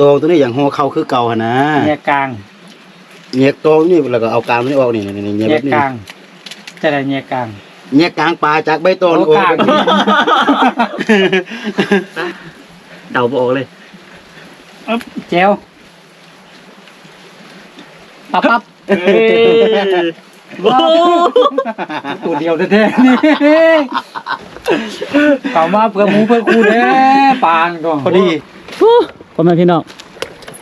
ตรงตัวนี้อย่างหัวเข่าคือเก่าหั่นนะแยกกลางแยกตรงนี่แล้วก็เอากลางตัวนี้ออกนี่นี่นี่แยกแยแบกบนี้กลางจะได้แยกกลาง แยกกลางปลาจากใบตองโอ้โอ้กลาง เดาบ่ออกเลยอ๊บแจวปั๊บปั๊บโอ้ตัวเดียวแท้ๆนี่เข้ามาเพื่อหมูเพื่อคูเด้ปางก็พอดี พ่อแม่พี่น้อง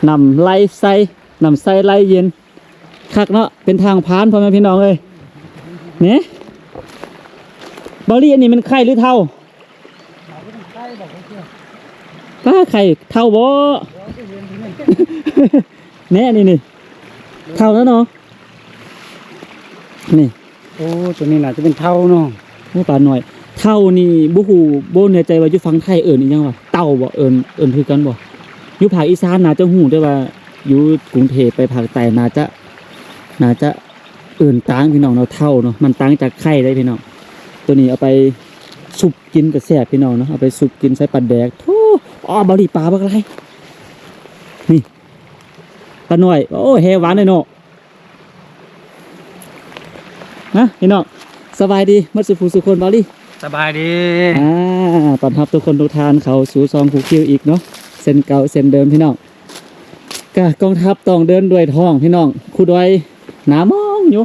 นำไล่ใส่นำใส่ไล่เย็นคักเนาะเป็นทางผ่านพ่อแม่พี่น้องเอ้ยเนี่ยบอลลี่อันนี้มันไข่หรือเท่าป้าไข่เท่าบ่เนี่ยนี่นี่เท่าแล้วเนาะนี่โอ้ตัวนี้น่าจะเป็นเท่าเนาะโอ้ปลาหน่อยเท่านี่บุหูโบเหนือใจว่าอยู่ฟังไทยเอิญอีหยังวะเต่าบ่เอิญเอิญคือกันบ่ อยู่ภาคอีสานน่าจะหูแต่ว่าอยู่กรุงเทพไปภาคใต้น่าจะน่าจะเอิญต่างพี่น้องเนาะเท่าเนาะมันต่างจากไข่ได้พี่น้องตัวนี้เอาไปสุปกินกับแซ่บพี่น้องเนาะเอาไปสุปกินใส่ปลาแดกโธ่อ๋อบาลีปลาบักไรนี่ปลาหน่อยโอ้เฮหวานเลยเนาะฮะพี่น้องสบายดีมัดสุภูสุคนบาลีสบายดีอ่าตอนรับทุกคนทุกทานเขาสู่ซองผูคิวอีกเนาะเส้นเก่าเส้นเดิมพี่น้องกะกองทัพต้องเดินด้วยท้องพี่น้องคู่ดอยหนามองอยู่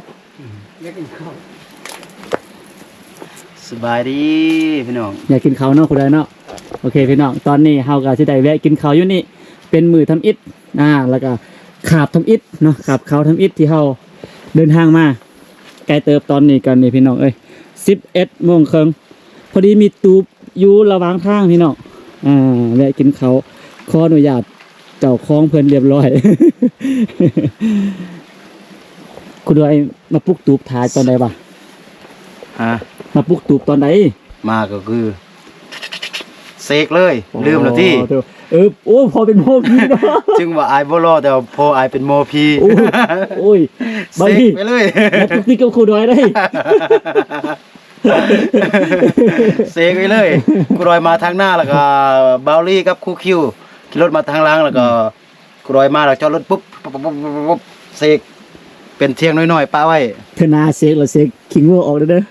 สบายดีพี่น้องอยากกินเขาวเนาะคู่ดอยเนาะโอเคพี่น้องตอนนี้เฮาก็สิได้แวะกินเขาวอยู่นี่เป็นมือทำอิฐอ่าแล้วก็ขาบทำอิฐเนาะขาบเขาวทำอิฐที่เฮาเดินทางมาไกลเติบตอนนี้กันนี่พี่น้องเอ้ยสิบเอ็ดโมงครึ่งพอดีมีตูบอยู่ระหว่างทางพี่น้องอ่าแวะกินเขาว ขออนุญาตเจ้าคล้องเพิ่นเรียบร้อย คุณด้วยมาปลุกตูบถ่ายตอนใดบ่ะฮะมาปลุกตูบตอนใดมาก็คือเสกเลย ลืมแล้วที่อ๋อเดี๋ยวเออโอ้พอเป็นโมพีเนาะจึงว่าอายบ่รอแต่ว่าพออายเป็นโมพีโอ้โอ้ยเสบางกทีไปเลยมาปลุกนี่กับคุณด้วยได้ เสกไปเลยกูรอยมาทางหน้าแล้วก็บาวลี่กับคู่คิว ขี่รถมาทางหล่างแล้วก็กูรอยมาแล้วจอดรถปุ๊บปุ๊บปุ๊บปุ๊บปุ๊บเสกเป็นเทียงน้อยๆป้าไว้เธอนาเซ็กหรือเซ็กขิงวัวออกเด้อเด้อ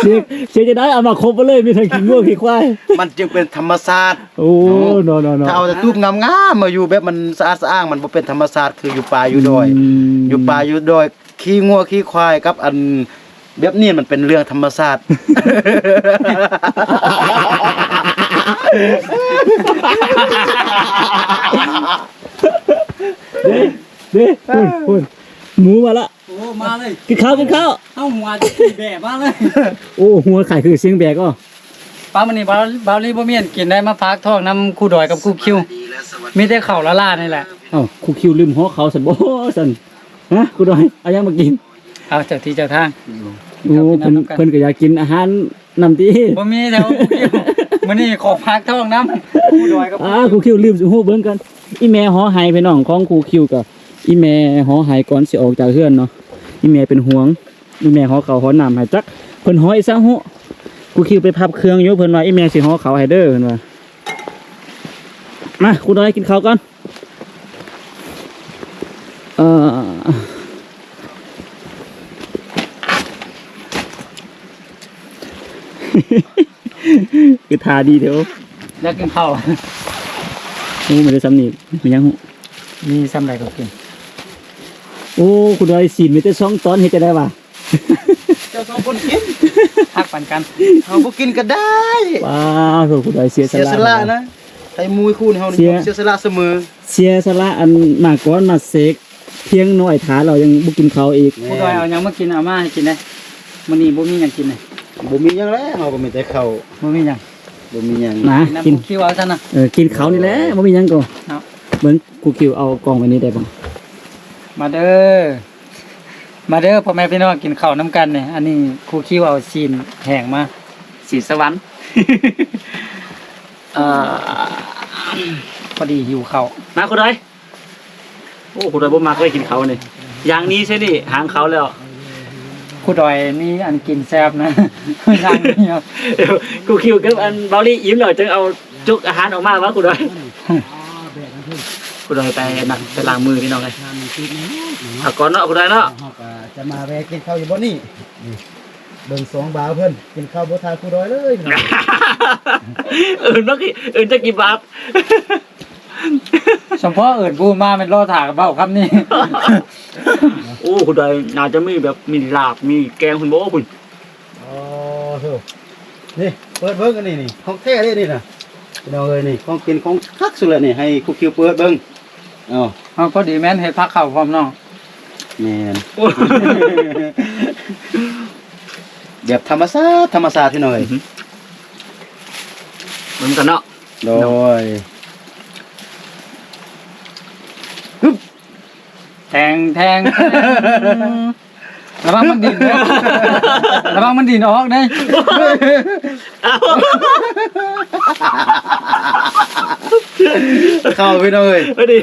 เซ็กเซ็กจะได้เอามาครบไปเลยมีทั้งขิงวัวขิงควายมันจึงเป็นธรรมศาสตร์โอ้นอนนถ้าเอาแต่ตูบงามๆมาอยู่แบบมันสะอาดสะอ้างมันบ่เป็นธรรมศาสตร์คืออยู่ป่าอยู่ดอย อยู่ป่าอยู่ดอยขี้งัวขี้ควายกับอัน แบบนี้มันเป็นเรื่องธรรมศาตร์เด้เด้พูนพูนหมูมาละโอ้มาเลยกินข้าวกินข้าวเอ้าหัวจะกินแบบมาเลยโอ้หัวไข่คือเสียงแบกอะป้ามันนี่บาบาลีบ่เมียนกินได้มาพักทองน้ำคู่ดอยกับคู่คิว มีแต่ข้าละล่านี่แหละเอ้าครูคิวลืมหัวเขาสันบ่สันฮะกูดอยเอายังมากิน เอาเจ้าที่เจ้าทางโอ้เพิ่นเพิ่นก็อยากกินอาหารนำตีบ่มีแถวคู่คิวมื้อนี้ขอพักท้องน้ำคู่ดอยกับอ่าครูคิวลืมสิฮู้เบิ่งกันอีแม่หอไห้พี่น้องของครูคิวกับอีแม่หอไห้ก่อนสิออกจากเฮือนเนาะอีแม่เป็นห่วงอีแม่หอเขาวหอน้ำให้จักเพิ่นหออีสังหูครูคิวไปพับเครื่องอยู่เพิ่นว่าอีแม่สิหอเขาวให้เด้อเพิ่นว่ามาครูดอยกินข้าวก่อนเอ่อ คือทาดีเถอะอยากกินข้าวโอ้ไม่ได้ซ้ำนี่มันยังหูมีซ้ำใดก็กินโอ้คุณดอยสีนมีแต่สองตอนเฮ็ดจะได้ป่ะเจ้าสองคนกินพักปันกันเอาบ่กินก็ได้ว้าวโหคุณดอยเสียสเสียละสละนะไอ้มูยคู่นี่เฮานี่เสียเสียสละเสมอ เสียสละอันมาก้อนมาเสกเพียงน้อยถาเรายังบุกินเขาวอีกคู่ดอยเอาหยังมากินเอามาให้กินได้มื้อนี้บ่มีหยังกินเลย บ่มีหยังแล้วเฮาก็มีแต่ข้าวบ่มีหยังบ่มีหยังนะน้ำกินคู่คิวเอาซะนะเออกินเขาวนี่แหละไม่มีหยังก็ครับเหมือนกูคิวเอากล่องไว้นี้ได้บ้างมาเด้อมาเด้อพ่อแม่พี่น้องกินข้าวน้ำกันเนี่ยอันนี้ครูคิวเอาซีนแห้งมาสีสวรรค์เอ่อพอดีหิวข้าวมาคุณดอยโอ้คุณดอยบ่มาเคยกินเขาวนี่อย่างนี้ใช่ดิหางเขาแล้ว ครูดอยนี่อันกินแซ่บนะทางนี้ครับเดี๋ยกูคิวกับอันเบาลี่ยิ้มหน่อยจึงเอาจุกอาหารออกมาวะกูดอยกูดอยไปนะไปล้างมือพี่น้องเลยเอาก่อนเนาะกูดอยเนาะจะมาแวะกินข้าวอยู่บ่นี่นี่เบิ่งสองบาเพิ่อนกินข้าวบ่ทานผู้ดอยเลยพี่น้องเออนักเออจะกี่บาท เฉพาะเอิญพูดมาเป็นรอถากเบ้าครับนี่โอ้คุณดอยน่าจะมีแบบมีลาบมีแกงคุณโบ้คุณอ๋อโธ่นี่เปิดเบิ่งอันนี้นี่ของแท้เลยนี่น่ะพี่น้องเอ้ยนี่ของกินของคักสุดแล้วนี่ให้ครูคิวเปิดเบิ่งเอ้าเอาก็ดีแม่นเฮ็ดพักเข่าพร้อมเนาะแม่นแบบธรรมชาติธรรมชาติพี่น้องเอ้ยเหมือนกันเนาะโดย แทงแทงแทงระวังมันดินนะระวังมันดินออกเด้เข้าพี่น้องเอ้ยเฮ้ยดิ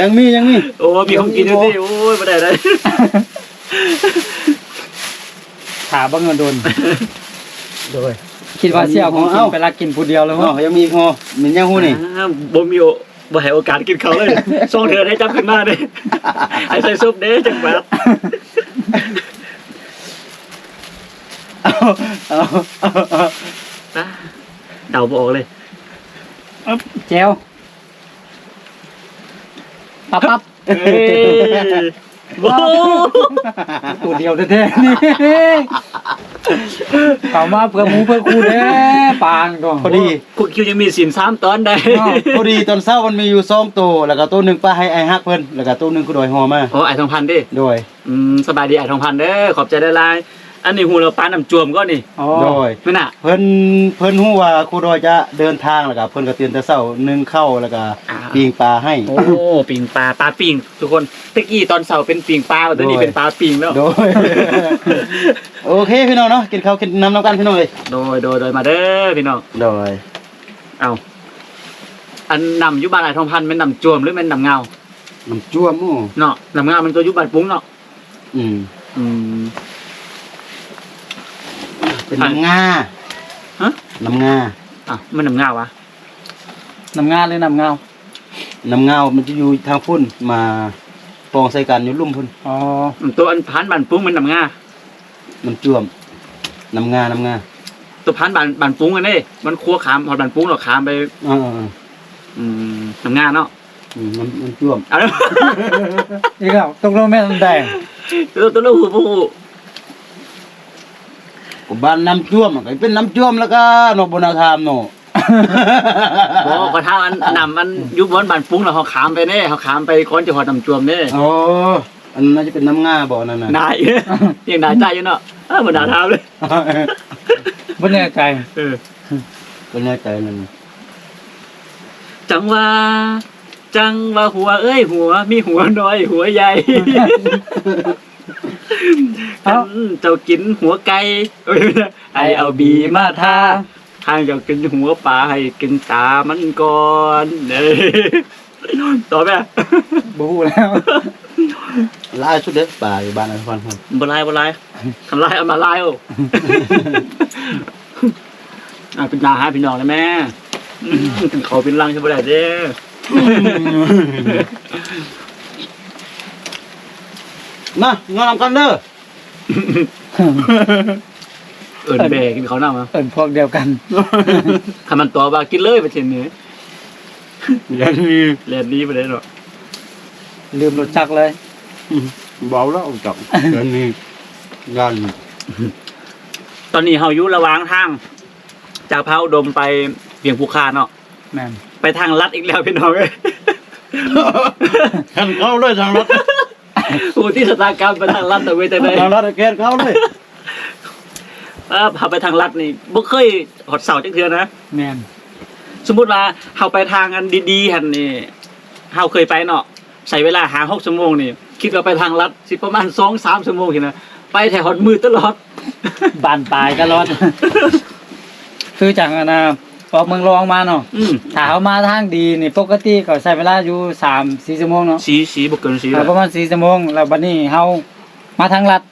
ยังมียังมีโอ้มีของกินด้วยสิโอ้ยไม่ได้เลยถาบังเงินโดนโดยคิดว่าเสี่ยวของกินไปรักกินผู้เดียวแล้วอ๋อมั้งยังมีอีกฮอมียังฮู้นี่อ่าบ่มีโอ บ่ให้โอกาสกินเขาเลยส่งเธอได้จับขึ้นมาเด้ให้ใส่ซุปเด้จังแบบเอาเอาเอาเอาอะเดาบ่ออกเลยแจวปั๊บปั๊บ เอ้ย โอ้ตัวเดียวแท้ๆนี่เข้ามาเพื่อหมูเพื่อคูเด้ปางก็พอดีคุกคิวยังมีสินสามตอนได้พอดีตอนเช้ามันมีอยู่สองตัวแล้วก็ตัวหนึงป้าให้ไอ้ฮักเพิ่นแล้วก็ตัวหนึงกูดอยฮอมาโอ้ไอทองพันธุ์ดิโดยอืมสบายดีไอทองพันธุ์เด้อขอบใจได้หลาย อันนี้หูเราปลาน้ำจวมก็นี่อ๋อโดย นั่นน่ะ เพิ่นเพิ่นฮู้ว่าครูดอยจะเดินทางแล้วก็เพิ่นก็เตือนแต่เช้านึ่งข้าวแล้วก็อ่า ปิ้งปลาให้ โอ้ ปิงปลาปลาปิงทุกคนตะกี้ตอนเสาร์เป็นปิงปลาแต่นี่โดย เป็นปลาปิงแล้ว โดย โอเคพี่น้องเนาะกินข้าวกินน้ำน้ำกันพี่น้องเอ้ยโดยโดยโดยมาเด้อพี่น้องโดยเอาอันนำอยุบานไอทองพันธุ์เป็นนำจวมหรือเป็นนำเงาน้ำจ้วมอู้เนาะนำเงามันตัวอยุบานปุ้งเนาะอืมอืม เป็นน้ำงาฮะ น้ำงาอะมันนำเงาวะน้ำงาหรือน้ำเงาน้ำเงามันจะอยู่ทางพุ่นมาปองใส่กันอยู่ลุ่มพุ่นอ๋ออืมตัวอันพันบานปุ้งมันนำเงาน้ำจ้วมน้ำงาน้ำงาตัวพันบานบานปุ้งกันเด้มันคั่วขามพอบานปุ้งเราขามไป อ่าอืมนำเงาเนาะๆอืมน้ำน้ำจ้วมเอาแล้ว อีกแล้วตกลงแม่นแดงตัวตัวลูกหูผู้หู ก็บ้านน้ำจ้วมมันก็เป็นน้ำจ้วมแล้วก็นกบนาคามเนาะบอกกระทั่งอันนำมันอยุบบนบานปุ้งเราเขาขามไปเน่เขาขามไปก้อนจะหอดนำจวมเน่โอ้อันน่าจะเป็นน้ำงาบ่อนั่นน่ะนายยังนายใจอยู่เนาะเออเหมือนนายทามเลยบ่แน่ใจเออเป็นแน่ใจนั่นจังว่าจังว่าหัวเอ้ยหัว มีหัวน้อยหัวใหญ่ เอ้าคันเจ้ากินหัวไก่เอ้ยไอเอาบีมาทาทางเจ้ากินหัวปลาให้กินตามันก่อนเด้ต่อไปบ่ฮู้แล้วลายชุดเด็ดป่าอยู่บ้านอันพันครับบลายบลายทำลายเอามาลายโอ้อะเป็นนาหาพี่น้องเลยแม่อืมเป็นเขาเป็นรังใช่ไหมเด้อ มางอนกันเด้อเอินเบรกินเขาหน้ามาเอิ้นพวกเดียวกันถ้ามันตัวว่ากินเลยไปเช่นนี้อย่างนี้เรียนนี้ไปเลยเนาะลืมรถจักรเลย เบาแล้วจับอย่างนี้งานตอนนี้เฮาอยู่ระหว่างทาง จากพระอุดมไปเวียงภูคาเนาะแม่นไปทางลัดอีกแล้วพี่น้องเอ้ย ขันเข้าเลยทางรถโอ้ที่สตากรรมไปทางลัดแต่เว้ยแต่เลยทางรถแกนเข้าเลยอ่าพาไปทางลัดนี่บ่เคยหอดเสาจังเทื่อนะแม่นสมมุติว่าเฮาไปทางอันดีๆหั่นนี่เฮาเคยไปเนาะใช้เวลาหา6ชั่วโมงนี่คิดว่าไปทางลัดสิประมาณ2-3ชั่วโมงทีนะไปแถวหอดมือตลอดบานปลายก็รอดคือจากอันน่ะ ออกเมืองรองมาเนาะอืมถ้าเอามาทางดีนี่ปกติก็ใช้เวลาอยู่3 4ชั่วโมงเนาะสีสีบ่เกินสีอ่าประมาณ4ชั่วโมงแล้วบัดนี้เฮามาทางลัด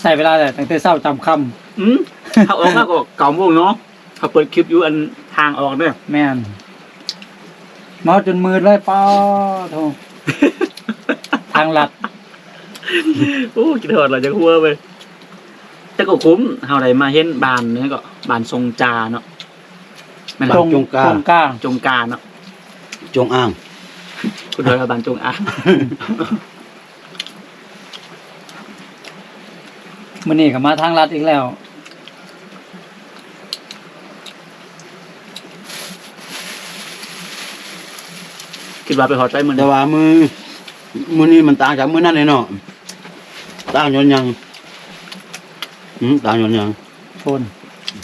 ใส่เวลาแต่ตั้งแต่เช้าจำคำอืมเขาออกมาก็เก่าโมงเนาะเขาเปิดคลิปอยู่อันทางออกเนี่ยแม่นเมาจนมืดเลยป้าโททางลัดโอ้กินเถิดเราจะหัวไปแต่ก็คุ้มเฮาได้มาเห็นบานเนี่ยก็บานทรงจาเนาะแม่นบ้บ่นจงกาจงกล้าจงกาเนาะจงอ้าง คุณเถิดว่าบานจงอามื้อนี้ก็มาทางลัดอีกแล้ว คิดว่าไปหอดใจมือแต่เนาะว่ามือมือนี้มันต่างจากมือนั้นเลยเนาะต่างย้อนหยังอืมต่างย้อนหยังโฟน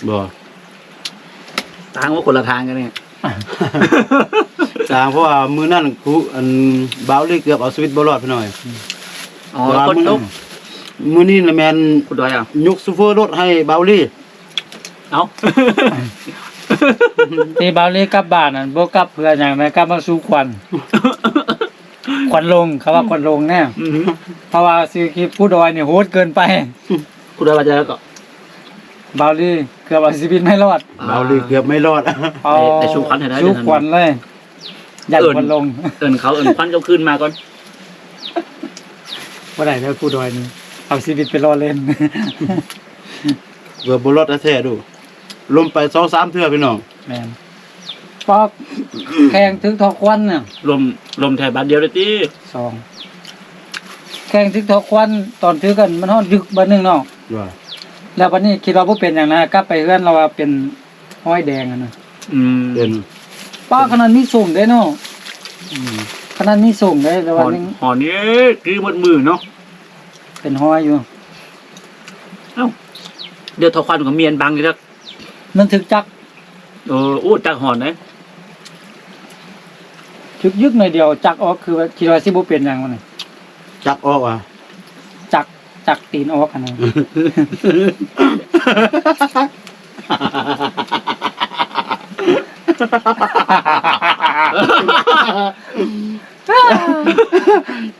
บ่ ทางว่าคนละทางกันเนี่ยต่างเพราะว่ามือนั้นครูอันบาวลี่เกือบเอาชีวิตบ่รอดไปหน่อยอ๋อแต่ว่าคนมือตกมือนี้น่ะแม่นคุณดอยอะ ยกซูเฟอร์รถให้บาวลี่เอ้า ที่บาวลีกลับบ้านนั่นบ่กลับเพื่อหยังนะกลับมาสู่ควัน ควันลงเขาว่าควันลงแน่อือหือเพราะว่าซื้อคลิปผู้ดอยนี่โหดเกินไป คุณดอยว่าจะแล้วก็บาวลี เกือบเอาชีวิตไม่รอดบาวลี่เกือบไม่รอดเอาแต่ชูควันให้ได้ชูเดี๋ยวนั้นควันเลยยัดเอิ้นควันลงเอินเขาเอินควันเขาขึ้นมาก่อนบ่ได้แล้วผู้ดอยนี่เอาชีวิตไปรอเล่นเกือบบ่รอดแท้ๆดูลมไป2-3เทื่อพี่น้องแม่นปอกแข่งถึงทอควันน่ะลมลมแถบบ้านเดียวเลยที่สองแข่งถึงทอควันตอนถือกันมันฮอดยึกบัดหนึงเนาะว่า แล้ววันนี้คิดว่าบ่เป็นอย่างนะกลับไปเฮือนเราว่าเป็นห้อยแดงอะนะอืมเป็นป้าขนาดมีส่งได้เนาะอืมขนาดมีส่งได้แต่หว่าอนยังหอนนี้คือบนมือเนาะเป็นห้อยอยู่เอ้าเดี๋ยวทอควันกับเมียนบังอยู่แล้วมันถึกจักเอออู้จักหอนเลยถึกยึกหน่อยเดียวจักออกคือว่าคิดว่าสิบ่เป็นหยังมันน่ะจักออกอะ จักจักตีนออกอันนั้น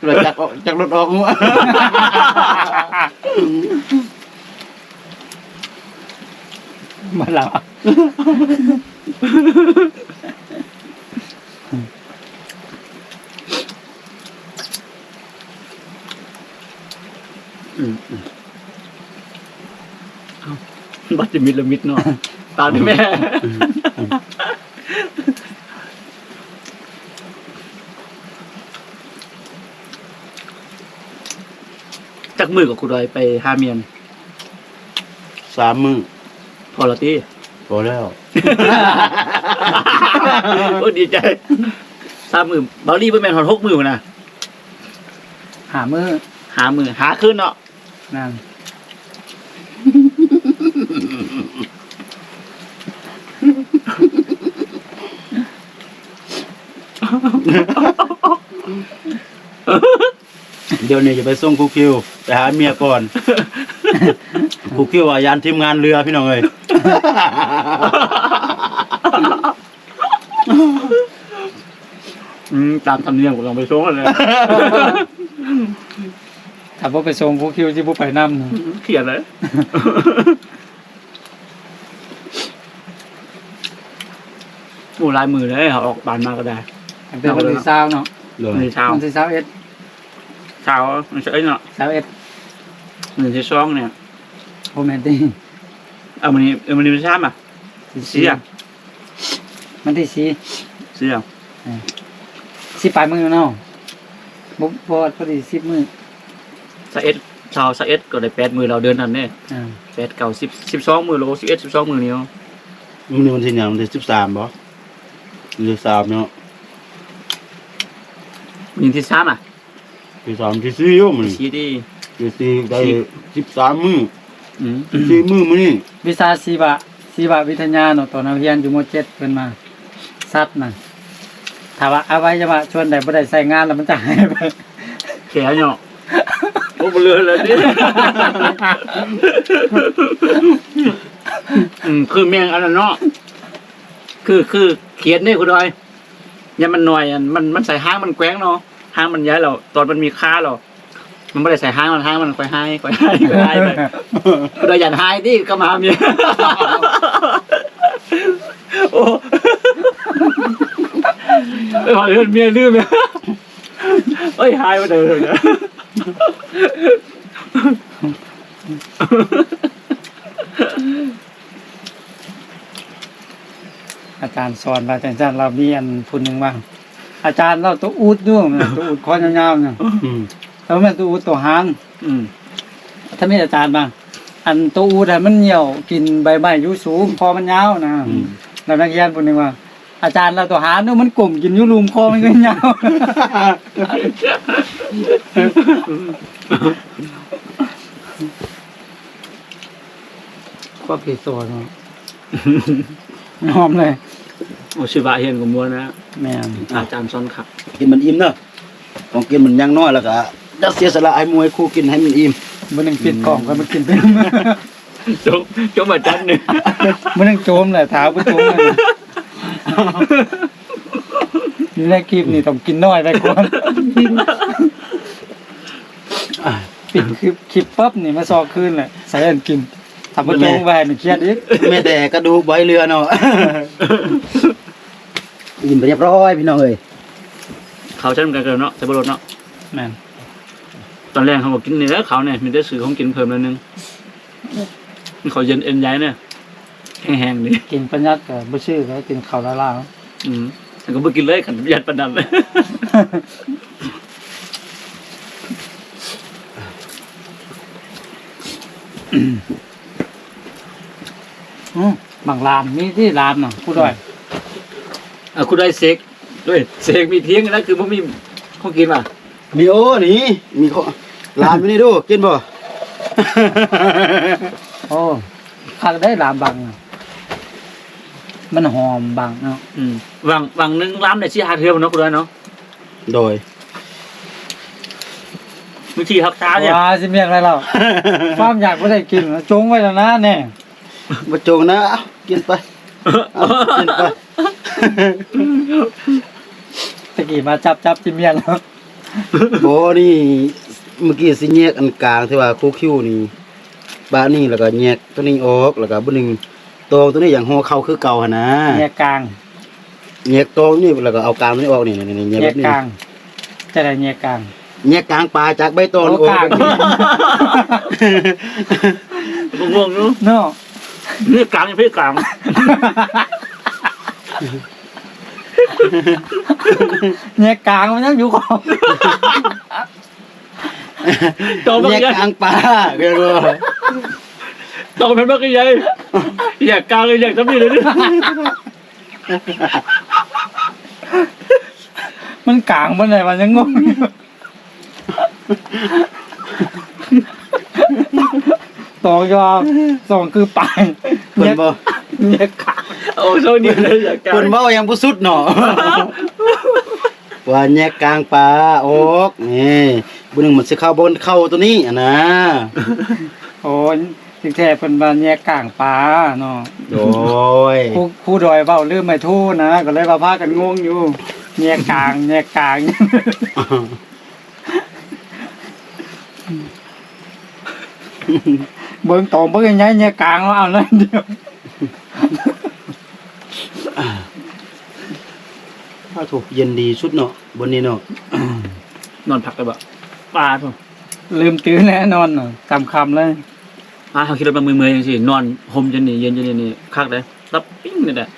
เราจักออกจักรถออกหัวมาแล้ว อืมอืมเอ้าบัตรมิดละมิดเนาะตามที่แม่จักมือกับคุณดอยไปหาเมียน สามมือพอละตีพอแล้ว โอ้ดีใจสามมือบาลี่เป็นแมนหอนหกมือพุ่นนะหามือหามือหาขึ้นเนาะ นั่นเดี๋ยวนี้จะไปส่งครูคิวไปหาเมียก่อนครูคิวว่ายานทีมงานเรือพี่น้องเอ้ยอืมตามธรรมเนียมของเราไปโชว์กันเลย ถ้าบ่ไปส่งผู้คิวสิบ่ไปนำเขียนเลยโอ้ลายมือเลยเขาออกบานมาก็ได้ตั้งแต่วันที่เช้าเนาะเลยในเช้าวันที่เช้าเอ็ดเช้ามันจะเอ้ยเนาะเช้าเอ็ดหนึ่งที่ช่องเนี่ยโอแมนตี้เอามันนี้เอามันนี้ไม่ใช่อะเสียมันที่สี่เสียสิปลายมือเนาะบ่บ่พอดีสิบมือ สเอ็ดชาวสเอ็ดก็ได้แปดมือเราเดินทันเนี่ยอ่าแปดเก่าสิบสิบสองมือโลสิบเอ็ดสิบสองมือนี้เนาะมื้อนี้วันที่หยังวันที่สิบสามบ่หรือสามเนาะยิงที่สามอะที่สามที่สี่อยู่มื้อนี้ชี้ที่ที่สี่ได้สิบสามมื้ออืมสิบสี่มื้อมื้อนี้วิชาชีวะชีววิทยาเนาะตอนเราเรียนอยู่ม .7 เพิ่นมาสัตว์น่ะถ้าว่าอวัยวะส่วนใดบ่ได้ใช้งานแล้วมันจะหายไปแขนเนาะ โอ้เบลอเลยดิอืมคือแมงอันนั้นเนาะคือคือเขียนนี่คุณดอยเนี่ยมันหน่อยอันมันมันใส่ห้างมันแกว้งเนาะห้างมันย้ายเราตอนมันมีค่าเรามันไม่ได้ใส่ห้างมันห้างมันคอยให้คอยให้คอยให้ไปโดยอย่าให้ที่ก็มาเมียโอ้ไอเรื่อเมียลืมเลยเอ้ยหายมาเดินเลย อาจารย์สอนมาอาจารย์เรามีอันพูนหนึ่งบ้างอาจารย์เราตัวอูดด้วยนะตัวอูดคอนยาวๆเนี่ยอืมแล้วมันตัวอูดตัวหางอืมถ้าไม่อาจารย์บ้างอันตัวอูดอะมันเหี่ยวกินใบไม้อยู่สูงคอมันยาวนะอืมแล้วนักเรียนพูนหนึ่งว่าอาจารย์เราตัวหางเนี่ยมันกลมกินอยุลุมคอมันก็ยาว ก็ผิดตัวเนาะหอมเลย โอชิบะเฮียนกับมัวนะแม่นอาจารย์ซ้อนขับกินมันอิ่มเนอะของกินมันยังน้อยแล้วก็จะเสียสละไอ้มวยคู่กินให้มันอิ่มมันนึงปิดกล่องก็มากินเต็มจงจงมาจันหนึ่งมันนึงโจมเลยเท้าก็โจมเลยนี่แรกคลิปนี่ต้องกินน้อยไปก่อน ปิดคลิปคลิปปั๊บนี่มาซอกคืนเลยใส่อันกินทำมาโจมไปนี่เครียดอีกแม่แต่กระดูกใบเรือเนาะอิ่มไปเรียบร้อยพี่น้องเอ้ยเขาใช้กันเกินเนาะใช้บรถเนาะแม่นตอนแรกเขาบอกกินเนื้อเขาเนี่ยมีได้ซื้อของกินเพิ่มแล้วนึงเขาเย็นเอ็นย้ายเนี่ยแห้งๆดิกินปัญญาแต่บ่ชื่อแล้วกินข้าวละล่างอืมแต่ก็ไม่กินเลยขันยัดประดันเลย อืมบางร้านมีที่ร้านน่ะผู้ด้อยอะคุณได้เซกด้วยเซกมีเที่ยงนะคือผมมีของกินป่ะมีโอ้นี่มีข้อลามอยู่นี่ดูกินบ่โอ้คักได้ร้านบางน่ะมันหอมบางเนาะอืมวังวังนึงร้านในชี้หาเทียมเนาะคุณได้เนาะโดย วิธีฮักท้าเนี่ยว้าสิเมียงอะไรเราความอยากบ่ได้กินจงไว้แล้วนะแน่มาจงนะเอากินไปเอากินไปตะกี้มาจับจับสิเมียงแล้วโบนี่เมื่อกี้สิแยกอันกลางที่ว่าคู่คิวนี่บ้านนี่แล้วก็แยกตัวนี้ออกแล้วก็บ่หนึงตรงตัวนี้อย่างห่อเข้าคือเก่าหั่นนะแยกกลางแยกตรงนี่แล้วก็เอากลางตัวนี้ออกนี่นี่นี่แยกแยแบกบนี้กลางจะได้แยกกลาง แยกกลางปลาจากใบตองโอ้ออกกลางงงๆเนาะเนาะนี่กลางยังพี่กลางแยกกลางมันยังอยู่ของโตมาแยกกี่ยัยกลางปลาเรียกว่าโตเป็นมากี่ยัยอยากกลางเลยอยากจะมีเลยเนี่ยมันกลางมันไหนมันยังงงอยู่ สองยอมสองคือปลายเพิ่นบ่แยกกลางโอ้โชคดีเลยอยากกลางเพิ่นเว้ายังบ่สุดเนาะว่าแยกกลางปลาออกนี่บ่หนึงมันสิเข้าบนเข้าตัวนี้อะนะโอ้ยถึงแท้เป็นบานแยกกลางปลาเนาะโดยผู้ผู้ดอยเบ้าลืมไม่ทู่นะก็เลยมาพากันงงอยู่แยกกลางแยกกลาง เบิ่งตองเบิ่งยังไงแยกกลางแล้วเอาเลยเดียวถ้าถูกเย็นดีสุดเนาะบนนี้เนาะนอนพักเลยบ่ปลาทุ่ลืมตื่นแน่นอนน่ะจำคำเลยปลาเขาคิดว่ามันมือๆอย่างสินอนห่มจนนี่เย็นจนนี่คักเลยรับปิ้งนี่แหละ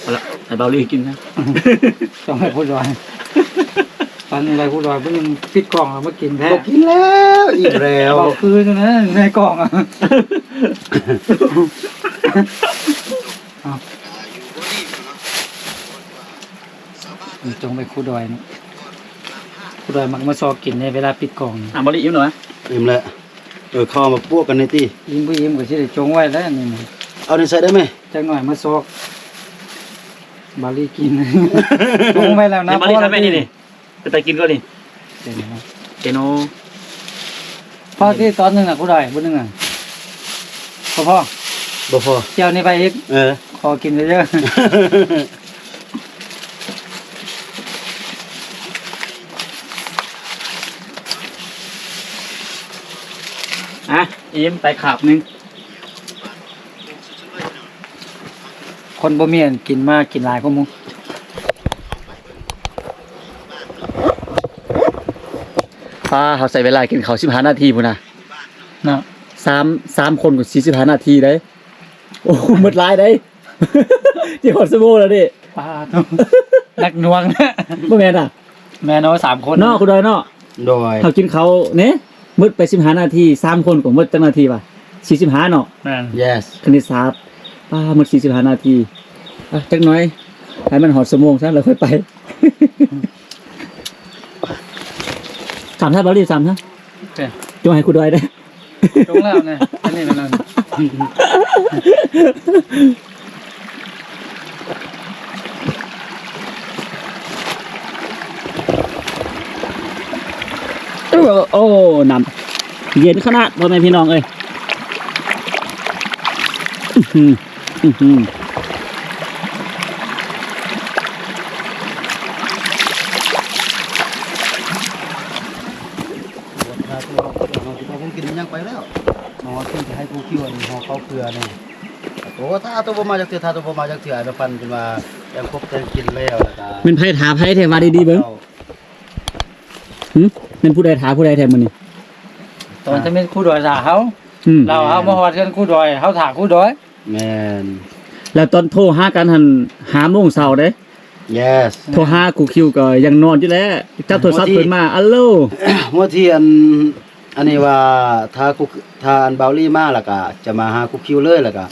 เอาละให้เบาลีกินนะต้องให้ผู้ดอย ตอนอะไรผู้ดอยเพิ่งปิดกล่องแล้วมากินแท้บอกกินแล้วอีกแล้วเบาคือนะในกล่องอะเอาจงไปคู่ดอยนะคู่ดอยมักมาซอกกินในเวลาปิดกล่องอะบาลีอิ่มหน่อยอิ่มแล้วเออเข้ามาพวกกันในที่ยิ้มผู้ยิ้มก็สิได้จงไว้แล้วนี่นะเอาในใส่ได้ไหมจังหน่อยมาซอกบาลีกิน จงไว้แล้วนะเดี๋ยวบาลีทำไปนี่นี่ จะไปกินก็นี่เดี๋เจโนพ่อที่ตอนหนึ่งอะกูได้บุหนึ่งอะพ่อพ่อบ่พอเจ้านี่ไปอีกเออ ขอกินเยอะอะอิ่มไปขาบหนึ่งคนบ่มียนกินมากกินหลายกว่าหมู ป้าเขาใส่เวลากินเขาว15นาทีพุ่นน่ะเนาะสามสามคนกับ45นาทีได้โอ้หมดลายได้ที่ฮอดสมงแล้วดิปลานักหนวงนะบ่แม่นอะ แม่น้อยสามคนเนาะคุณดอยเนาะโดยเขากินเขาเนี่ยมืดไป15นาทีสามคนก็มืดจังนาทีป่ะ45เนาะแม่น yes คณิตศาสตร์ป้ามืด45นาทีอะจักหน่อยให้มันฮอดสโมงซะแล้วค่อยไปามท่าบาลีสามท่าโอเคจงให้คุณดอยได้จงแล้วเนี่ยอันนี้เป็นอะไรโอ้นำเย็นขนาดพ่อแม่พี่น้องเอ้ยอื้อหืออื้อหือ กินมันยังไปแล้วหมอที่จะให้กูคิวอันหอเข้าเกลือนี่โอ้ถ้าตัวบ่มาจากเถื่อถ้าตัวบ่มาจากเถื่อไอ้ฟันจนว่ายังครบยังกินแล้วแล้วก็เป็นไพ่ถาไพ่เทวาดีๆเบิ้งหึเป็นผู้ใดถาผู้ใดแทนมันนี่ตอนจะเป็นคู่ดอยสาเขาอืมเราเอามาฮอดกันคู่ดอยเขาถาคู่ดอยแม่นแล้วตอนโทรหากันหันหาโมงเสาร์เด้ yes โทรหากูคิวก็ยังนอนอยู่แล้วจับโทรศัพท์เพิ่นมาอัลโหลเมื่อที่อัน อันนี้ว่าถ้าคุถ้าอันเบาลี่มาแล้วก็จะมาหาคุคิวเลยแล้วก็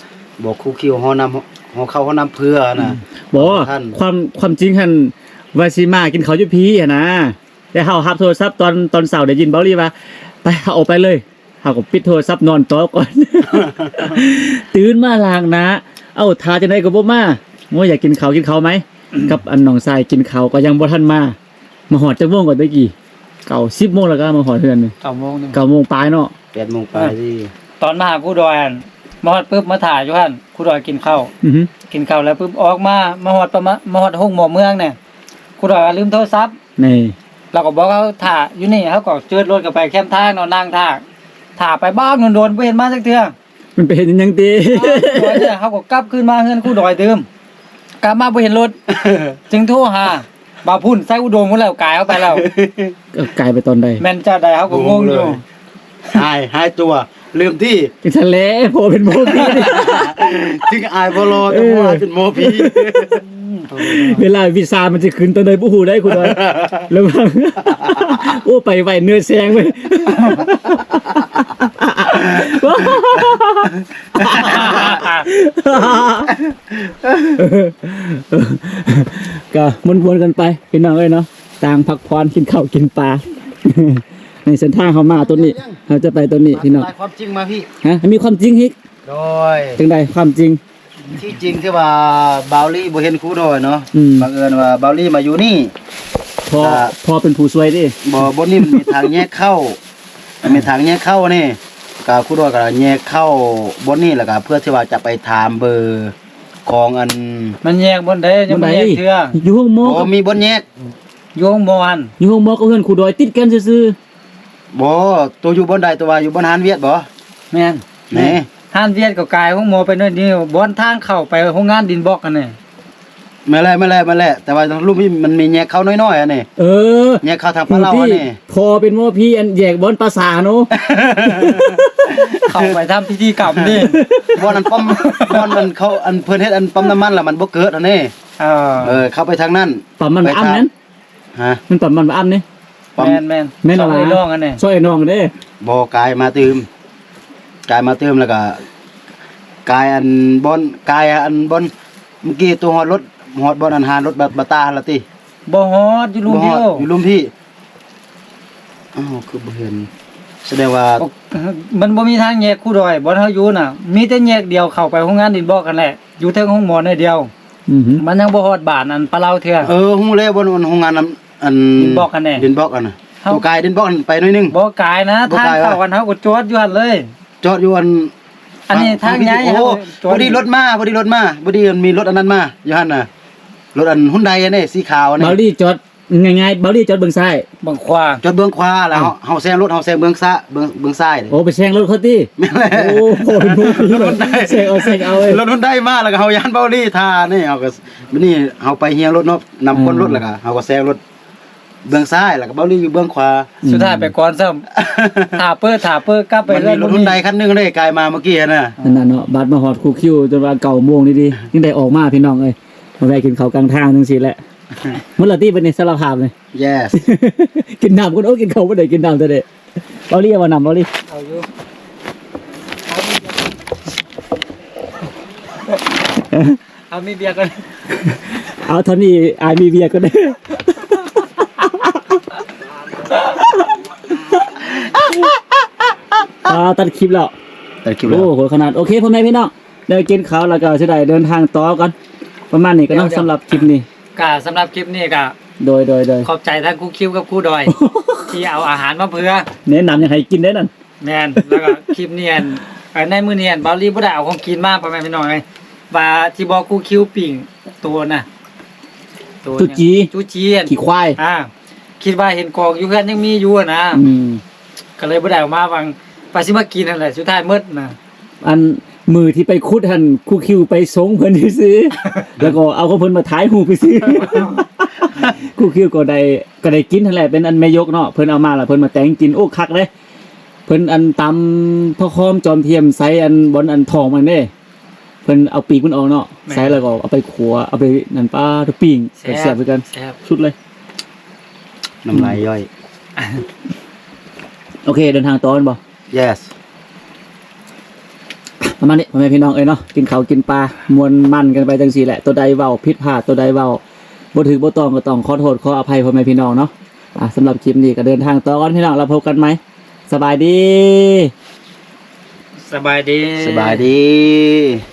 บอกคุคิวเฮานำเฮาเข้าเฮานำเพื่อนะบอกท่านความความจริงหันว่าสิมากินข้าวอยู่พีอะนะแต่เฮารับโทรศัพท์ตอนตอนเสาร์ได้ยินเบาลี่ว่าไปเฮาออกไปเลยเฮาก็ปิดโทรศัพท์นอนต่อก่อน ตื่นมาล้างหนะ เอ้าทาจังไดก็บ่มาว่าอยากกินข้าวกินข้าวไหมกับอันน้องทรายกินข้าวก็ยังบ่ทันมามาหอดจักโมงก่อนตะกี้ เก่า10โมงแล้วก็มาหอดเฮือนนึงเก้าโมงหนึงเก้าโมงปลายเนาะ8โมงไปที่ตอนมาหาคู่ดอยอันมาฮอดปุ๊บมาถ่ายอยู่หั่นคู่ดอยกินข้าวอือฮึกินข้าวแล้วปุ๊บออกมามาฮอดประมาณมาฮอดห้องหมอเมืองเนี่ยคู่ดอยลืมโทรศัพท์ นี่เราก็บอกเขาถ่าอยู่นี่เขาก็เจิดรถกันไปแคมป์ทางนอนนั่งท่าถ่าไปบ้างนอนโดนบ่เห็นมาสักเทื่อมันไปเห็นหยังติดอยเนี่ยเขาก็กลับขึ้นมาเฮือนคู่ดอยเดิมกลับมาบ่เห็นรถ จึงโทรหา บาพุ่นใส่อุดมพุ่นแล้วกายเข้าไปแล้วก็กลายไปตอนใดแม่นเจ้าใดเขาก็งงอยู่หายหายตัว ลืมที่จังซั่นแหละโพเป็นโมพี่ ถึงอายบ่รอแต่ว่าอายเป็นโมพีเวลาวีซ่ามันจะขึ้นตอนใดบ่ฮู้ได้คุณดอยแล้วว่าโอ้ไปไวเนื้อแซงเว้ ยก็วนๆกันไปพี่น้องเอ้ยเนาะต่างพักผ่อนกินข้าวกินปลา ในเส้นทางเขามาตัวนี้เราจะไปตัวนี้พี่น้องลายความจริงมาพี่ฮะมีความจริงฮิกโดยจังใดความจริง ที่จริงที่ว่าบาวลี่บ่เห็นครูโดยเนาะอืมบังเอิญว่าบาวลี่มาอยู่นี่พออ่าพอเป็นผู้ช่วยดิบ่บนนี้มันมีทางแยกเข้ามันมีทางแยกเข้านี่ ก็ครูโดยก็แยกเข้าบนนี้แล้วก็เพื่อที่ว่าจะไปถามเบอร์ของอันมันแยกบนใดยังบ่แยกเทื่ออยู่ห้องหมอบ่กับมีบนแยกโยงมอนอยู่ห้องหมอกับเพื่อนครูดอยติดกันซื่อบ่ตัวอยู่บนใดตัวว่าอยู่บนหานเวียดบ่แม่นแหน่ห้านเวียดก็กายของหมอไปนู่นนี่บอนทางเข้าไปโรงงานดินบล็อกกันนี่ไม่แลไม่แลไม่แลแต่ว่ารูปนี้มันมีแยกเข้าน้อยๆอันนี้ๆเออแยกเข้าทางผู้พะเราที่อันนี้พอเป็นหมอพี่อันแยกบอลภาษาเนาะ เข้าไปทำพิธีกรรมนี่บ่อนอันปั๊มบ่อนมันเขาอันเพิ่นเฮ็ดอันปั๊มน้ำมันแล้วมันบ่เกิดอันนี้เออเออเข้าไปทางนั้นปั๊มมันมาอ้ำนั้นฮะมันปั๊มมันมาอ้ำนี่ปั๊มแม่นแม่นแม่นสอะองไรไอ้น้องอันนี้ช่วยน้องเด้บ่กายมาตืมกายมาตืมแล้วก็กายอันบอนกายอันบอนเมื่อกี้ตัวฮอดรถฮอดบอนอันหารถบัตรบาตาละติบ่ฮอดอยู่ลุงบ่ฮเดีอยดวอยู่ลุมพี่อ้าวคือบ่เห็น แสดงว่ามันบ่มีทางแยกคู่ดอยบ่เฮาอยู่น่ะ มีแต่แยกเดียวเข้าไปโรงงานดินบล็อกกันแหละอยู่เทิงห้องหมอในเดียวอือหือมันยังบ่ฮอดบ้านอันปลาเล่าเทื่อเออฮู้แล้วบนโรงงานน้ำอันดินบล็อกอันแน่ดินบล็อกอันน่ะเฮาตัวกายดินบล็อกอันไปหน่อยหนึงบ่กายนะบ่ทางกายเข้ากันเฮาก็จอดอยู่หั่นเลยจอดอยู่อันอันนี้ทางย้ายโอ้เฮาจพอดีรถมาพอดีรถมาพอดีมันมีรถอันนั้นมาอยู่หั่นน่ะรถอันฮุนไดอันนี้สีขาวอันนี้บาลี่จอด ง่ายๆเบาลี่จอดเบิ่งซ้ายบางขวาจนเบื้องขวาแล้วเฮาเฮาแซงรถเฮาแซงเบื้องซ้ายเบื้องเบื้องซ้ายเลยโอ้ไปแซงรถเขาติโอ้โหเป็นพวกนี้แบบแซงเอาแซงเอาเว้ยรถมันได้มาแล้วก็เฮายันเบาลี่ท่านี่เฮาก็นี่เฮาไปเฮียรถเนาะนำคนอืมรถแล้วก็เฮาก็แซงรถเบื้องซ้ายแล้วก็เบาลี่อยู่เบื้องขวาสุดท้ายไปก่อนซ้ำถาเปิ้ถาเปิ้กลับไปมันเรื่มีอยรถๆฮุนไดคันหนึงเลยกลายมาเมื่อกี้น่ะนั่นน่ะเนาะบัดมาฮอดคูคิวจนว่าเก่าโมงนี่ดียังได้ออกมาพี่น้องเอ้ยมาได้กินข้าวกลางทางจังซี่แหละ มื้อละที่เป็นสารภาพเลย yes กินน้ำก็โอ้กินข้าวบ่ได้กินน้ำแต่เด้เบาลี่เอาว่าน้ำเบาลี่เอาอยู่เอามีเบียร์กันเอาเท่านี้อายมีเบียร์ก็ได้อ่าตัดคลิปแล้วแต่คิวแล้วโอ้โหขนาดโอเคพ่อแม่พี่น้องเดี๋ยวกินข้าวแล้วก็จะได้เดินทางต่อกันประมาณนี้ก็เนาะสำหรับคลิปนี้ กะสำหรับคลิปนี้กะโดยโดยโดยขอบใจทั้งครูคิวกับครูดอย ที่เอาอาหารมาเพื่อแนะนำยังไงกินได้นั่นแมนแล้วก็คลิปเนียนเอ่อในมือเนียนบอลลี่บ่ได้เอาของกินมาพ่อแม่พี่น้องเลยว่าที่บอกครูคิวปิ่งตัวน่ะตัวตุจีจูจีอันขี่ควายอ่าคิดว่าเห็นกองอยู่เพื่อนยังมีอยู่อะนะอืมก็เลยบ่ได้เอามาวังปาสิมากินนั่นแหละสุดท้ายมืดนะอัน มือที่ไปคุดหันคู่คิวไปสงเพิ่นที่ซื้อแล้วก็เอาของเพิ่นมาถ่ายหูปไปซื้อคู่คิวก็ได้ก็ได้กินนั่นแหละเป็นอันแม่ยกเนาะเพิ่นเอามาแล้วเพิ่นมาแต่งกินโอ้คักเลยเพิ่นอันตำพ่อคอมจอมเทียมใส่อันบอนอันทองมันเด้เพิ่นเอาปีกมันออกเนาะใส่แล้วก็เอาไปขัวเอาไปนั่นป้าตะปิ้งก็แซ่บเหมือนกันแซ่บชุดเลยน้ำลายย่อย โอเคเดินทางต่อกันบ่ yes ประมาณนี้พ่อแม่พี่น้องเอ้ยเนาะกินข้าวกินปลามวนมันกันไปจังซี่แหละตัวใดเว้าผิดพลาดตัวใดเว้าบ่ถือบ่ต้องก็ต้องขอโทษขออภัยพ่อแม่พี่น้องเนาะอะสำหรับคลิปนี้ก็เดินทางต่อกันพี่น้องเราพบกันไหมสบายดี สบายดี สบายดี